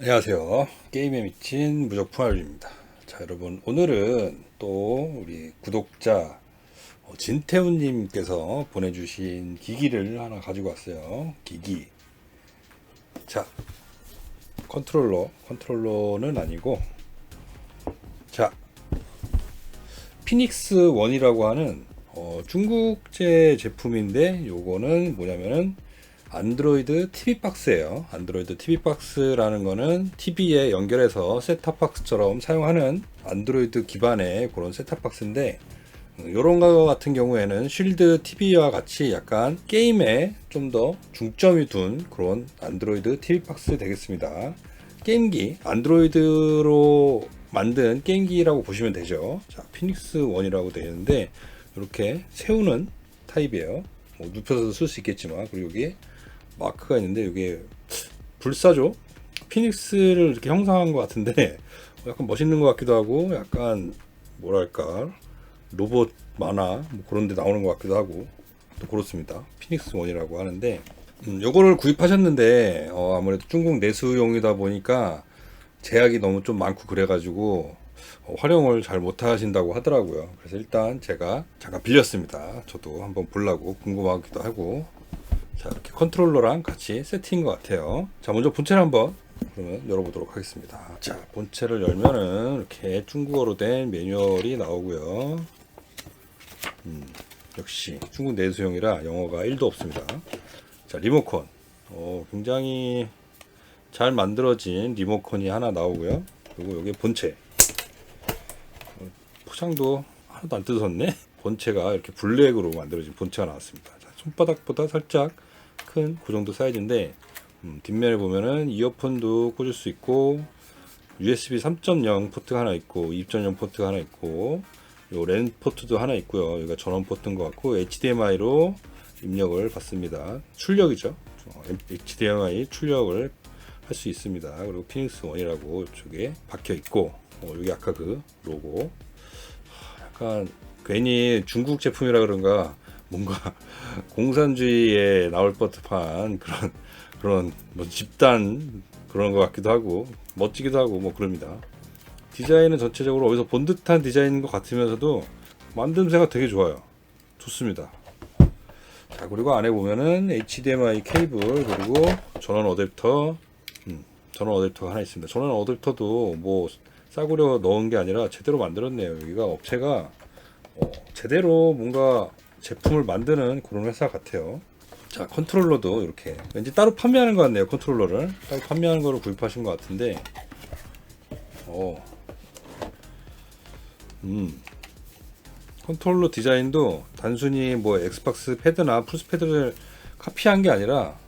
안녕하세요. 게임에 미친 무적풍알입니다. 자, 여러분 오늘은 또 우리 구독자 어, 진태훈님께서 보내주신 기기를 하나 가지고 왔어요. 기기. 자, 컨트롤러, 컨트롤러는 아니고, 자, 피닉스 원이라고 하는 어, 중국제 제품인데 요거는 뭐냐면은 안드로이드 TV 박스예요. 안드로이드 TV 박스라는 거는 TV에 연결해서 셋탑 박스처럼 사용하는 안드로이드 기반의 그런 셋탑 박스인데 이런 거 같은 경우에는 쉴드 TV와 같이 약간 게임에 좀 더 중점이 둔 그런 안드로이드 TV 박스 되겠습니다. 게임기 안드로이드로 만든 게임기라고 보시면 되죠. 자, 피닉스 원이라고 되어 있는데 이렇게 세우는 타입이에요. 뭐 눕혀서 쓸 수 있겠지만 그리고 여기 마크가 있는데 이게 불사조? 피닉스를 이렇게 형상한 것 같은데 약간 멋있는 것 같기도 하고 약간 뭐랄까 로봇 만화 뭐 그런 데 나오는 것 같기도 하고 또 그렇습니다. 피닉스 원이라고 하는데. 음, 요거를 구입하셨는데 어, 아무래도 중국 내수용이다 보니까 제약이 너무 좀 많고 그래가지고 어, 활용을 잘 못하신다고 하더라고요. 그래서 일단 제가 잠깐 빌렸습니다. 저도 한번 보려고 궁금하기도 하고 자 이렇게 컨트롤러랑 같이 세팅인 것 같아요. 자 먼저 본체를 한번 그러면 열어보도록 하겠습니다. 자 본체를 열면은 이렇게 중국어로 된 매뉴얼이 나오고요. 음, 역시 중국 내수용이라 영어가 1도 없습니다. 자 리모컨. 어, 굉장히 잘 만들어진 리모컨이 하나 나오고요. 그리고 여기 본체. 어, 포장도 하나도 안 뜯어졌네? 본체가 이렇게 블랙으로 만들어진 본체가 나왔습니다. 자, 손바닥보다 살짝 큰 그 정도 사이즈인데 음, 뒷면에 보면은 이어폰도 꽂을 수 있고 USB 3.0 포트가 하나 있고 2.0 포트가 하나 있고 요랜 포트도 하나 있고요. 여기가 전원 포트인 것 같고 HDMI로 입력을 받습니다. 출력이죠. 어, HDMI 출력을 할 수 있습니다. 그리고 피닉스 원이라고 이쪽에 박혀 있고 어, 여기 아까 그 로고. 하, 약간 괜히 중국 제품이라 그런가 뭔가 공산주의에 나올 법한 그런 그런 뭐 집단 그런 것 같기도 하고 멋지기도 하고 뭐 그럽니다. 디자인은 전체적으로 어디서 본 듯한 디자인인 것 같으면서도 만듦새가 되게 좋아요. 좋습니다. 자 그리고 안에 보면은 HDMI 케이블 그리고 전원 어댑터 음, 전원 어댑터가 하나 있습니다. 전원 어댑터도 뭐 싸구려 넣은 게 아니라 제대로 만들었네요. 여기가 업체가 어, 제대로 뭔가 제품을 만드는 그런 회사 같아요. 자 컨트롤러도 이렇게. 왠지 따로 판매하는 것 같네요 컨트롤러를. 따로 판매하는 거를 구입하신 것 같은데. 어. 음. 컨트롤러 디자인도 단순히 뭐 엑스박스 패드나 플스 패드를 카피한 게 아니라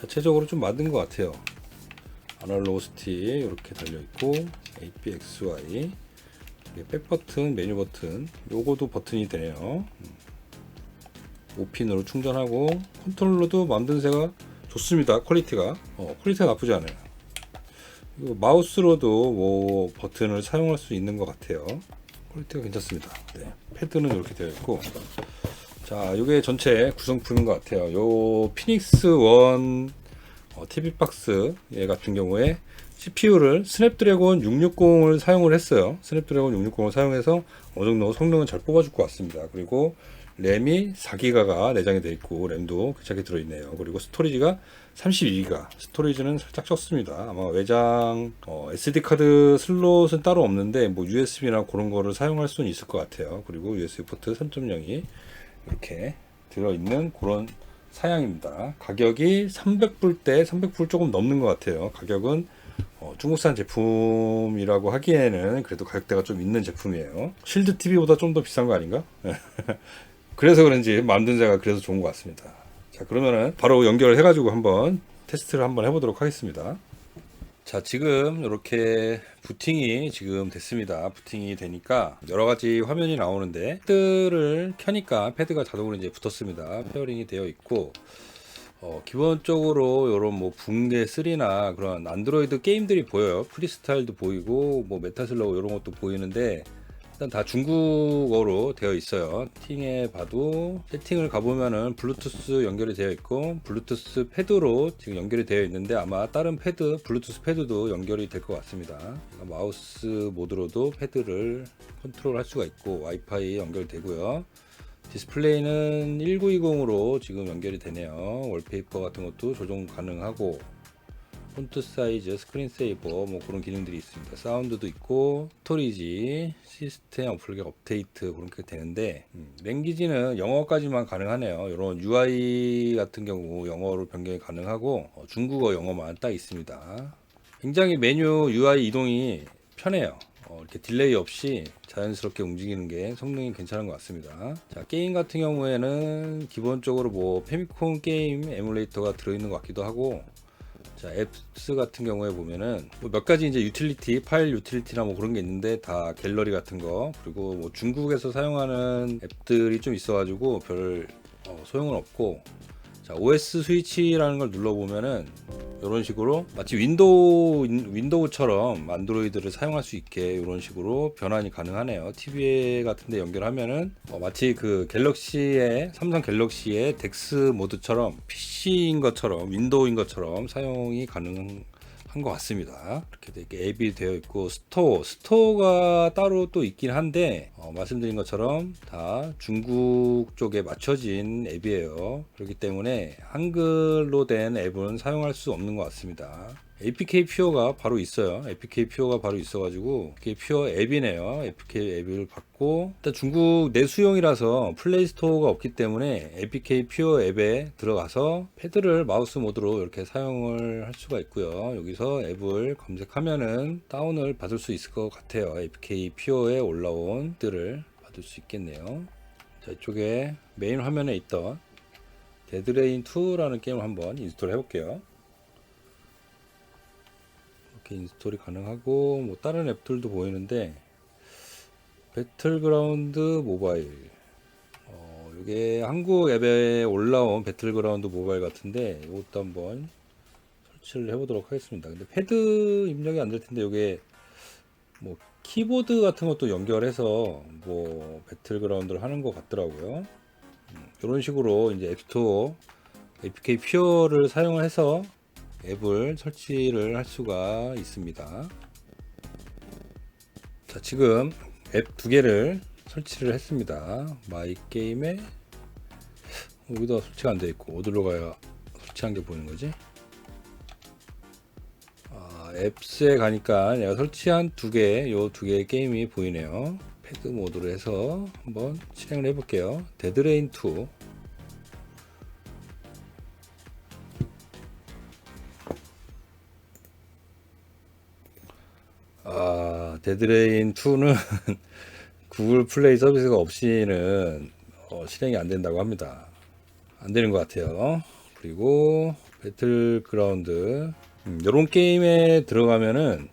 자체적으로 좀 만든 것 같아요. 아날로그 스틱 이렇게 달려 있고 APXY 백 버튼, 메뉴 버튼. 요거도 버튼이 되네요 5핀으로 충전하고 컨트롤러도 만든 새가 좋습니다. 퀄리티가. 어, 퀄리티가 나쁘지 않아요. 마우스로도 뭐 버튼을 사용할 수 있는 것 같아요. 퀄리티가 괜찮습니다. 네, 패드는 이렇게 되어 있고. 자 이게 전체 구성품인 것 같아요. 요 피닉스 원 어, TV 박스 얘 같은 경우에 CPU를 스냅드래곤 660을 사용을 했어요. 스냅드래곤 660을 사용해서 어느 정도 성능은 잘 뽑아줄 것 같습니다. 그리고 램이 4기가가 내장이 되어 있고 램도 괜찮게 들어 있네요. 그리고 스토리지가 32기가. 스토리지는 살짝 적습니다. 아마 외장 어, SD 카드 슬롯은 따로 없는데 뭐 USB나 그런 거를 사용할 수는 있을 것 같아요. 그리고 USB 포트 3.0이 이렇게 들어 있는 그런 사양입니다. 가격이 300불대 300불 조금 넘는 것 같아요. 가격은 어, 중국산 제품이라고 하기에는 그래도 가격대가 좀 있는 제품이에요. 실드 TV보다 좀 더 비싼 거 아닌가? 그래서 그런지 만든 자가 그래서 좋은 것 같습니다. 자 그러면은 바로 연결을 해가지고 한번 테스트를 한번 해보도록 하겠습니다. 자 지금 이렇게 부팅이 지금 됐습니다. 부팅이 되니까 여러 가지 화면이 나오는데 패드를 켜니까 패드가 자동으로 이제 붙었습니다. 페어링이 되어 있고 어, 기본적으로 이런 뭐 붕괴 3나 그런 안드로이드 게임들이 보여요. 프리스타일도 보이고 뭐 메타슬러우 이런 것도 보이는데 일단 다 중국어로 되어 있어요. 세팅에 봐도 세팅을 가보면은 블루투스 연결이 되어 있고 블루투스 패드로 지금 연결이 되어 있는데 아마 다른 패드 블루투스 패드도 연결이 될 것 같습니다. 마우스 모드로도 패드를 컨트롤할 수가 있고 와이파이 연결되고요. 디스플레이는 1920으로 지금 연결이 되네요. 월페이퍼 같은 것도 조정 가능하고 폰트 사이즈, 스크린 세이버 뭐 그런 기능들이 있습니다. 사운드도 있고 스토리지, 시스템 어플릭 업데이트 그런 게 되는데 음, 랭귀지는 영어까지만 가능하네요. 이런 UI 같은 경우 영어로 변경이 가능하고 어, 중국어 영어만 딱 있습니다. 굉장히 메뉴 UI 이동이 편해요. 어, 이렇게 딜레이 없이 자연스럽게 움직이는 게 성능이 괜찮은 것 같습니다. 자, 게임 같은 경우에는 기본적으로 뭐 페미콘 게임 에뮬레이터가 들어있는 것 같기도 하고 자, 앱스 같은 경우에 보면은 뭐 몇 가지 이제 유틸리티, 파일 유틸리티나 뭐 그런 게 있는데 다 갤러리 같은 거. 그리고 뭐 중국에서 사용하는 앱들이 좀 있어가지고 별 어, 소용은 없고 자, OS 스위치라는 걸 눌러보면은 이런 식으로 마치 윈도우 윈- 윈도우처럼 안드로이드를 사용할 수 있게 이런 식으로 변환이 가능하네요. TV 같은데 연결하면은 어, 마치 그 갤럭시의 삼성 갤럭시의 덱스 모드처럼 PC인 것처럼 윈도우인 것처럼 사용이 가능 한 것 같습니다. 이렇게 되게 앱이 되어 있고 스토어 스토어가 따로 또 있긴 한데 어, 말씀드린 것처럼 다 중국 쪽에 맞춰진 앱이에요. 그렇기 때문에 한글로 된 앱은 사용할 수 없는 것 같습니다. APK 퓨어가 바로 있어요. APK 퓨어가 바로 있어가지고 이게 퓨어 앱이네요. APK 앱을 받고 일단 중국 내수용이라서 플레이 스토어가 없기 때문에 APK 퓨어 앱에 들어가서 패드를 마우스 모드로 이렇게 사용을 할 수가 있고요. 여기서 앱을 검색하면은 다운을 받을 수 있을 것 같아요. APK 퓨어에 올라온 들을 받을 수 있겠네요. 자 이쪽에 메인 화면에 있던 데드레인 2라는 게임을 한번 인스톨 해볼게요. 이렇게 인스톨이 가능하고 뭐 다른 앱들도 보이는데 배틀그라운드 모바일 어, 이게 한국 앱에 올라온 배틀그라운드 모바일 같은데 이것도 한번 설치를 해보도록 하겠습니다. 근데 패드 입력이 안 될 텐데 이게 뭐 키보드 같은 것도 연결해서 뭐 배틀그라운드를 하는 것 같더라고요. 이런 식으로 이제 앱스토어 APK 퓨어를 사용을 해서 앱을 설치를 할 수가 있습니다. 자, 지금 앱 두 개를 설치를 했습니다. 마이 게임에 여기다 설치가 안 돼 있고 어디로 가야 설치한 게 보이는 거지? 아, 앱스에 가니까 내가 설치한 두 개, 요 두 개의 게임이 보이네요. 패드 모드로 해서 한번 실행을 해볼게요. 데드레인 2. 데드레인 2는 구글 플레이 서비스가 없이는 어, 실행이 안 된다고 합니다. 안 되는 것 같아요. 그리고 배틀그라운드 음, 이런 게임에 들어가면은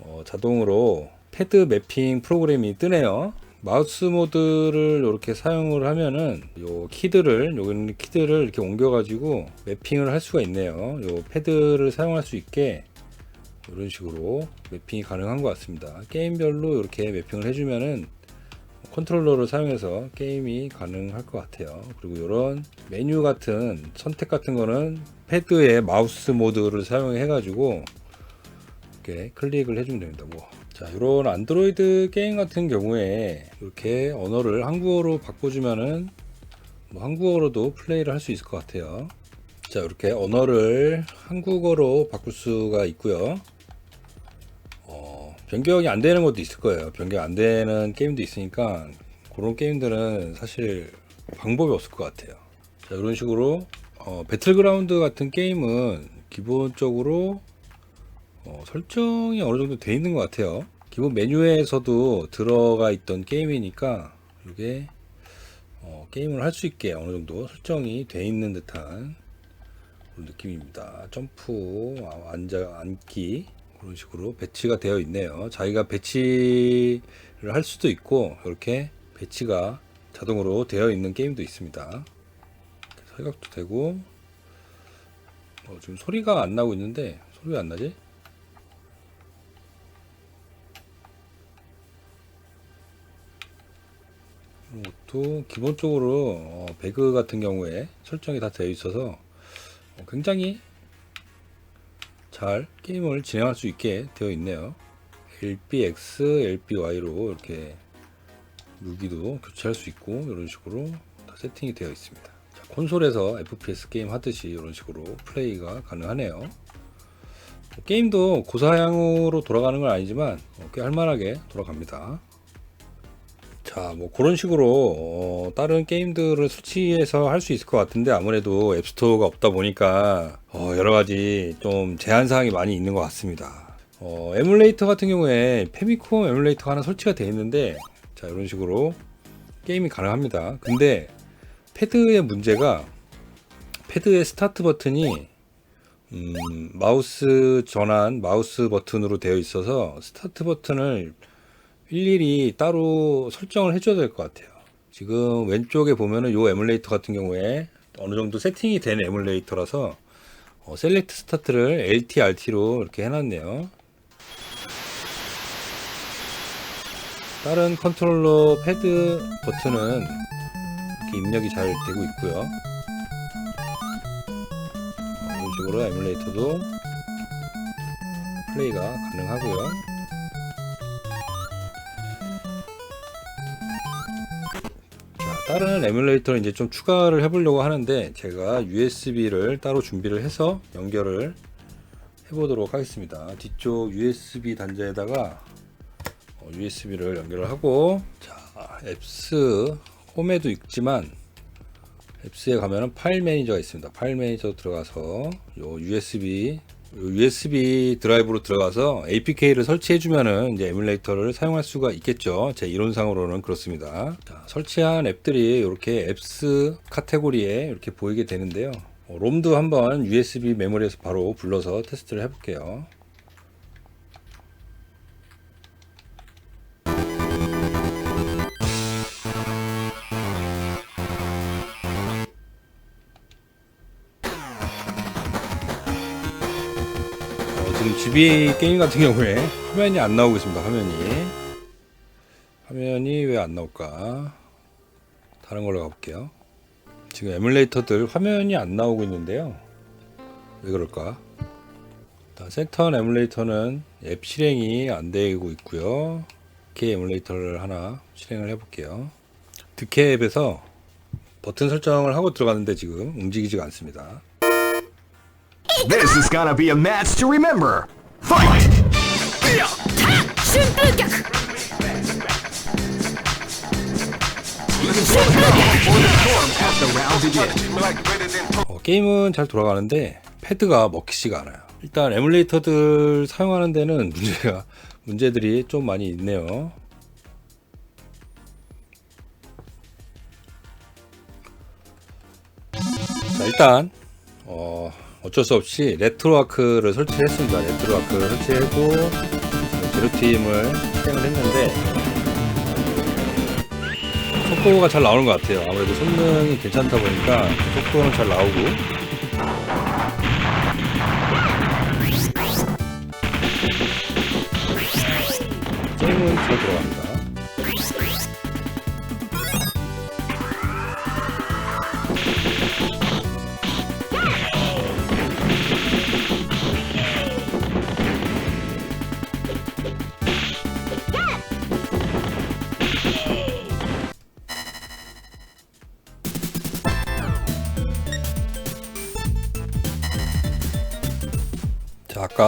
어, 자동으로 패드 매핑 프로그램이 뜨네요. 마우스 모드를 이렇게 사용을 하면은 요 키들을 요 키들을 이렇게 옮겨 가지고 매핑을 할 수가 있네요. 요 패드를 사용할 수 있게 이런 식으로 매핑이 가능한 것 같습니다. 게임별로 이렇게 매핑을 해주면은 컨트롤러를 사용해서 게임이 가능할 것 같아요. 그리고 이런 메뉴 같은 선택 같은 거는 패드의 마우스 모드를 사용해 가지고 이렇게 클릭을 해주면 됩니다. 뭐. 자, 이런 안드로이드 게임 같은 경우에 이렇게 언어를 한국어로 바꿔주면은 뭐 한국어로도 플레이를 할 수 있을 것 같아요. 자, 이렇게 언어를 한국어로 바꿀 수가 있고요. 어, 변경이 안 되는 것도 있을 거예요. 변경 안 되는 게임도 있으니까 그런 게임들은 사실 방법이 없을 것 같아요. 자, 이런 식으로 어, 배틀그라운드 같은 게임은 기본적으로 어, 설정이 어느 정도 돼 있는 것 같아요. 기본 메뉴에서도 들어가 있던 게임이니까 이게 어, 게임을 할 수 있게 어느 정도 설정이 돼 있는 듯한 느낌입니다. 점프, 아, 앉아 앉기 그런 식으로 배치가 되어 있네요. 자기가 배치를 할 수도 있고 이렇게 배치가 자동으로 되어 있는 게임도 있습니다. 설각도 되고 어, 지금 소리가 안 나고 있는데 소리가 안 나지? 그래도 기본적으로 어, 배그 같은 경우에 설정이 다 되어 있어서 어, 굉장히 잘 게임을 진행할 수 있게 되어 있네요. LBX, LBY로 이렇게 무기도 교체할 수 있고 이런 식으로 다 세팅이 되어 있습니다. 자, 콘솔에서 FPS 게임 하듯이 이런 식으로 플레이가 가능하네요. 게임도 고사양으로 돌아가는 건 아니지만 어, 꽤 할만하게 돌아갑니다. 자, 뭐 그런 식으로 어, 다른 게임들을 설치해서 할 수 있을 것 같은데 아무래도 앱스토어가 없다 보니까 어, 여러 가지 좀 제한 사항이 많이 있는 것 같습니다. 어, 에뮬레이터 같은 경우에 페미콤 에뮬레이터가 하나 설치가 되어 있는데 자 이런 식으로 게임이 가능합니다. 근데 패드의 문제가 패드의 스타트 버튼이 음, 마우스 전환 마우스 버튼으로 되어 있어서 스타트 버튼을 일일이 따로 설정을 해줘야 될 것 같아요. 지금 왼쪽에 보면은 요 에뮬레이터 같은 경우에 어느 정도 세팅이 된 에뮬레이터라서 어, 셀렉트 스타트를 LT, RT로 이렇게 해놨네요. 다른 컨트롤러 패드 버튼은 이렇게 입력이 잘 되고 있고요. 어, 이런 식으로 에뮬레이터도 플레이가 가능하고요. 다른 에뮬레이터를 이제 좀 추가를 해보려고 하는데 제가 USB를 따로 준비를 해서 연결을 해보도록 하겠습니다. 뒤쪽 USB 단자에다가 USB를 연결을 하고 자 앱스 홈에도 있지만 앱스에 가면은 파일 매니저가 있습니다. 파일 매니저 들어가서 요 USB 요 USB 드라이브로 들어가서 APK를 설치해 주면은 이제 에뮬레이터를 사용할 수가 있겠죠. 제 이론상으로는 그렇습니다. 자, 설치한 앱들이 이렇게 앱스 카테고리에 이렇게 보이게 되는데요. 어, 롬도 한번 USB 메모리에서 바로 불러서 테스트를 해볼게요. 어, 지금 GB 게임 같은 경우에 화면이 안 나오고 있습니다. 화면이 화면이 왜 안 나올까? 다른 걸로 가볼게요. 지금 에뮬레이터들 화면이 안 나오고 있는데요. 왜 그럴까? 센터 에뮬레이터는 앱 실행이 안 되고 있고요. 득해 에뮬레이터를 하나 실행을 해볼게요. 득해 앱에서 버튼 설정을 하고 들어갔는데 지금 움직이지가 않습니다. This is gonna be a match to remember. Fight! begins. 어, 게임은 잘 돌아가는데 패드가 먹히지가 않아요. 일단 에뮬레이터들 사용하는 데는 문제가 문제들이 좀 많이 있네요. 자 일단 어, 어쩔 수 없이 레트로아크를 설치했습니다. 레트로아크를 설치하고 제로팀을 실행을 했는데 속도가 잘 나오는 것 같아요. 아무래도 성능이 괜찮다 보니까 속도는 잘 나오고. 게임은 잘 들어갑니다.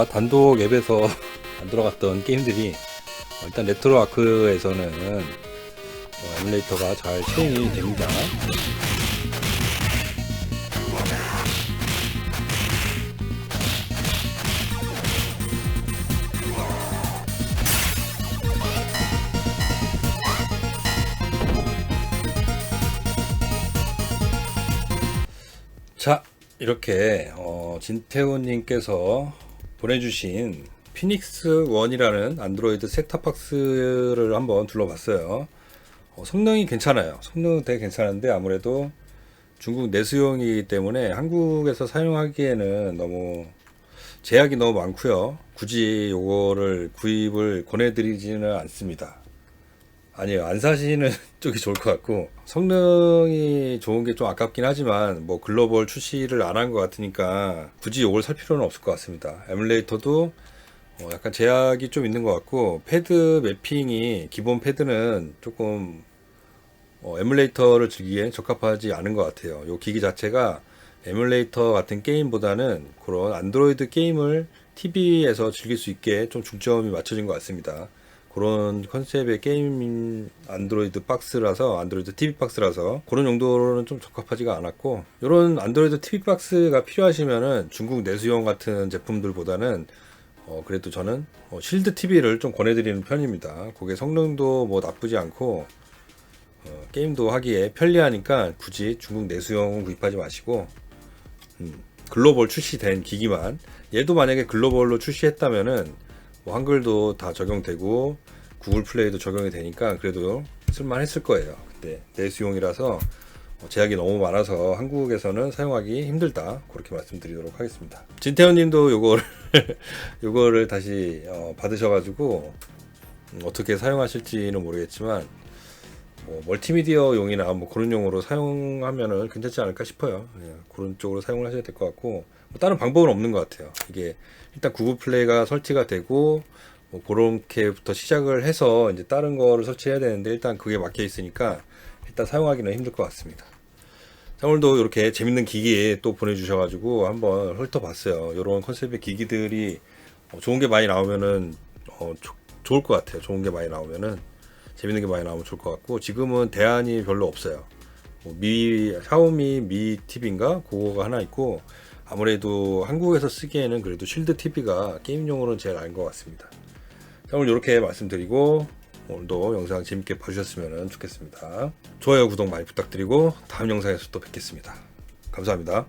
단독 앱에서 안 들어갔던 게임들이 어, 일단 레트로 아크에서는 어, 에뮬레이터가 잘 실행이 됩니다. 자, 이렇게 어, 진태훈님께서 보내주신 피닉스 1이라는 안드로이드 셋탑박스를 한번 둘러봤어요. 어, 성능이 괜찮아요. 성능은 되게 괜찮은데 아무래도 중국 내수용이기 때문에 한국에서 사용하기에는 너무 제약이 너무 많고요. 굳이 요거를 구입을 권해드리지는 않습니다. 아니요 안 사시는 쪽이 좋을 것 같고 성능이 좋은 게 좀 아깝긴 하지만 뭐 글로벌 출시를 안 한 것 같으니까 굳이 이걸 살 필요는 없을 것 같습니다 에뮬레이터도 어, 약간 제약이 좀 있는 것 같고 패드 매핑이 기본 패드는 조금 어, 에뮬레이터를 즐기기엔 적합하지 않은 것 같아요. 이 기기 자체가 에뮬레이터 같은 게임보다는 그런 안드로이드 게임을 TV에서 즐길 수 있게 좀 중점이 맞춰진 것 같습니다. 그런 컨셉의 게임 안드로이드 박스라서 안드로이드 TV 박스라서 그런 용도로는 좀 적합하지가 않았고 이런 안드로이드 TV 박스가 필요하시면은 중국 내수용 같은 제품들보다는 어, 그래도 저는 어, 실드 TV를 좀 권해드리는 편입니다. 그게 성능도 뭐 나쁘지 않고 어, 게임도 하기에 편리하니까 굳이 중국 내수용 구입하지 마시고 음, 글로벌 출시된 기기만 얘도 만약에 글로벌로 출시했다면은 뭐 한글도 다 적용되고 구글 플레이도 적용이 되니까 그래도 쓸만했을 거예요. 근데 내수용이라서 어, 제약이 너무 많아서 한국에서는 사용하기 힘들다 그렇게 말씀드리도록 하겠습니다. 진태현님도 요거를 요거를 다시 어, 받으셔가지고 음, 어떻게 사용하실지는 모르겠지만 뭐 멀티미디어용이나 뭐 그런 용으로 사용하면은 괜찮지 않을까 싶어요. 예, 그런 쪽으로 사용을 하셔야 될 것 같고 뭐 다른 방법은 없는 것 같아요. 이게 일단 구글 플레이가 설치가 되고 뭐 그렇게부터 시작을 해서 이제 다른 거를 설치해야 되는데 일단 그게 막혀 있으니까 일단 사용하기는 힘들 것 같습니다. 자, 오늘도 이렇게 재밌는 기기 또 보내주셔가지고 한번 훑어봤어요. 이런 컨셉의 기기들이 어, 좋은 게 많이 나오면은 어, 조- 좋을 것 같아요. 좋은 게 많이 나오면은 재밌는 게 많이 나오면 좋을 것 같고 지금은 대안이 별로 없어요. 뭐 미 샤오미 미 TV인가 그거가 하나 있고 아무래도 한국에서 쓰기에는 그래도 쉴드 TV가 게임용으로는 제일 나은 것 같습니다. 자, 오늘 이렇게 말씀드리고 오늘도 영상 재밌게 봐주셨으면 좋겠습니다. 좋아요, 구독 많이 부탁드리고 다음 영상에서 또 뵙겠습니다. 감사합니다.